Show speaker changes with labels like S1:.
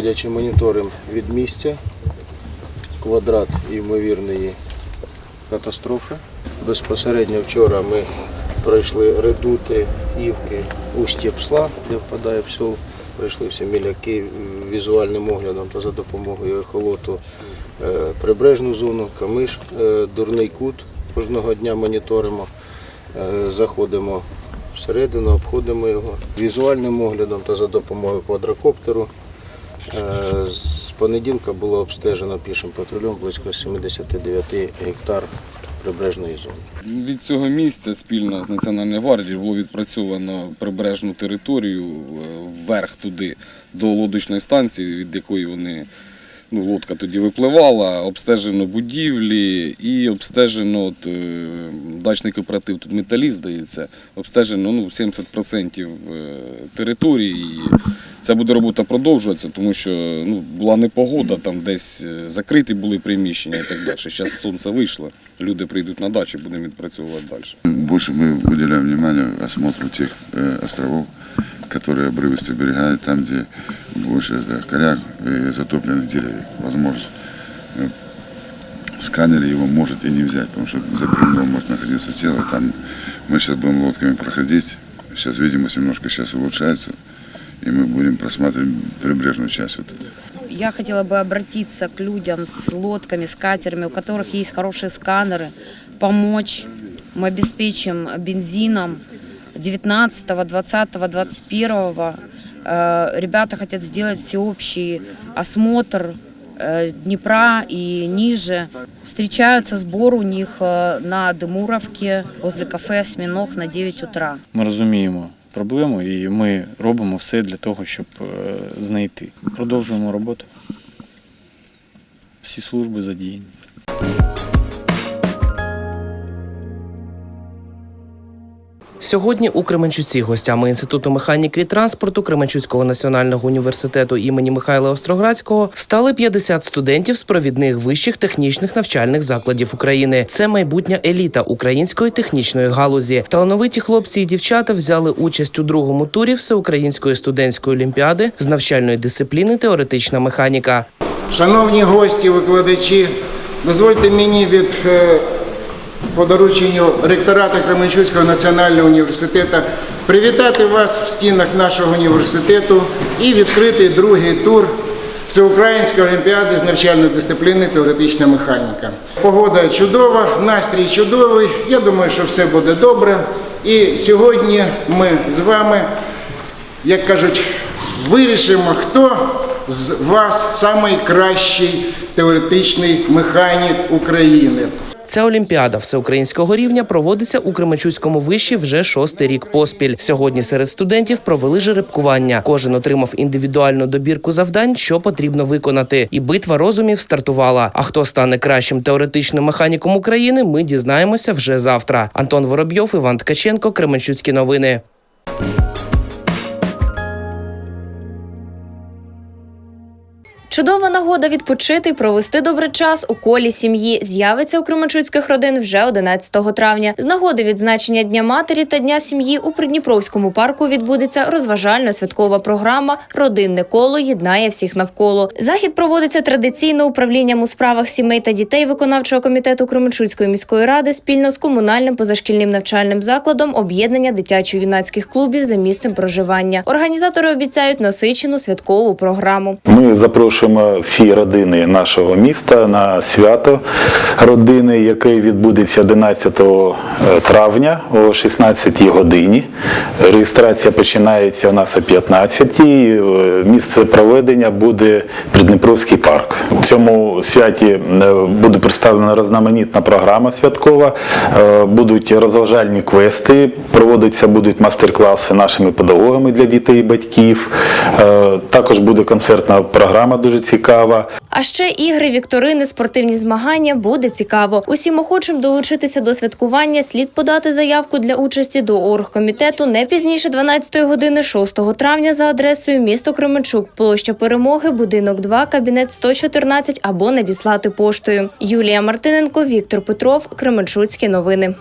S1: виходячи моніторимо від місця, квадрат ймовірної катастрофи. Безпосередньо вчора ми пройшли редути, Івки, устя Псла, де впадає псел. Пройшли всі міляки візуальним оглядом та за допомогою ехолоту е, прибережну зону, камиш, е, дурний кут. Кожного дня моніторимо, Е, заходимо всередину, обходимо його візуальним оглядом та за допомогою квадрокоптеру. Е, З понеділка було обстежено пішим патрулем близько 79 гектар прибережної зони.
S2: Від цього місця спільно з Національною гвардією було відпрацьовано прибережну територію е, вверх туди до лодочної станції, від якої вони ну, лодка тоді випливала, обстежено будівлі і обстежено от, е, дачний кооператив, тут металіст здається, обстежено ну, 70% території. І ця буде робота продовжуватися, тому що ну, була непогода, там десь е, закриті були приміщення і так далі. Зараз сонце вийшло, люди прийдуть на дачі, будемо відпрацьовувати далі.
S3: Больше мы уделяем внимание осмотру тех э, островов, которые обрывисто берега, там, где больше да, коряк и затопленных деревьев. Возможность э, в сканере его может и не взять, потому что за бревном может находиться тело. Там мы сейчас будем лодками проходить. Сейчас видимость немножко сейчас улучшается, И мы будем просматривать прибрежную часть вот эту.
S4: Я хотела бы обратиться к людям с лодками, с катерами, у которых есть хорошие сканеры, помочь. Мы обеспечим бензином 19, 20, 21. Э, Ребята хотят сделать всеобщий осмотр э, Днепра и ниже. Встречаются сбор у них э, на Дымуровке возле кафе «Осьминог» на 9 утра.
S5: Ми розуміємо проблему і ми робимо все для того, щоб е, знайти. Продовжуємо роботу. Всі служби задіяні.
S6: Сьогодні у Кременчуці гостями Інституту механіки і транспорту Кременчуцького національного університету імені Михайла Остроградського стали 50 студентів з провідних вищих технічних навчальних закладів України. Це майбутня еліта української технічної галузі. Талановиті хлопці і дівчата взяли участь у другому турі всеукраїнської студентської олімпіади з навчальної дисципліни теоретична механіка.
S7: Шановні гості, викладачі, дозвольте мені від е, по дорученню ректората Кременчуцького національного університету привітати вас в стінах нашого університету і відкрити другий тур Всеукраїнської олімпіади з навчальної дисципліни теоретична механіка. Погода чудова, настрій чудовий. Я думаю, що все буде добре. І сьогодні ми з вами як кажуть, вирішимо, хто з вас найкращий теоретичний механік України.
S6: Ця олімпіада всеукраїнського рівня проводиться у Кременчуцькому виші вже шостий рік поспіль. Сьогодні серед студентів провели жеребкування. Кожен отримав індивідуальну добірку завдань, що потрібно виконати. І битва розумів стартувала. А хто стане кращим теоретичним механіком України, ми дізнаємося вже завтра. Антон Воробйов, Іван Ткаченко, Кременчуцькі новини.
S8: Чудова нагода відпочити провести добрий час у колі сім'ї з'явиться у Кременчуцьких родин вже 11 травня. З нагоди відзначення Дня матері та Дня сім'ї у Придніпровському парку відбудеться розважально-святкова програма Родинне коло єднає всіх навколо. Захід проводиться традиційно управлінням у справах сімей та дітей виконавчого комітету Кременчуцької міської ради спільно з комунальним позашкільним навчальним закладом об'єднання дитячо-юнацьких клубів за місцем проживання. Організатори обіцяють насичену святкову програму.
S9: Ми запрошуємо всі родини нашого міста на свято родини, яке відбудеться 11 травня о 16 годині. Реєстрація починається у нас о 15 Місце проведення буде Придніпровський парк. В цьому святі е, буде представлена різноманітна програма святкова, е, будуть розважальні квести, проводиться будуть мастер-класи нашими педагогами для дітей і батьків. Е, Також буде концертна програма дуже цікава.
S8: А ще ігри, вікторини, спортивні змагання буде цікаво. Усім охочим долучитися до святкування слід подати заявку для участі до оргкомітету не пізніше 12 години 6 травня за адресою місто Кременчук, площа Перемоги, будинок 2, кабінет 114 або надіслати поштою. Юлія Мартиненко, Віктор Петров, Кременчуцькі новини.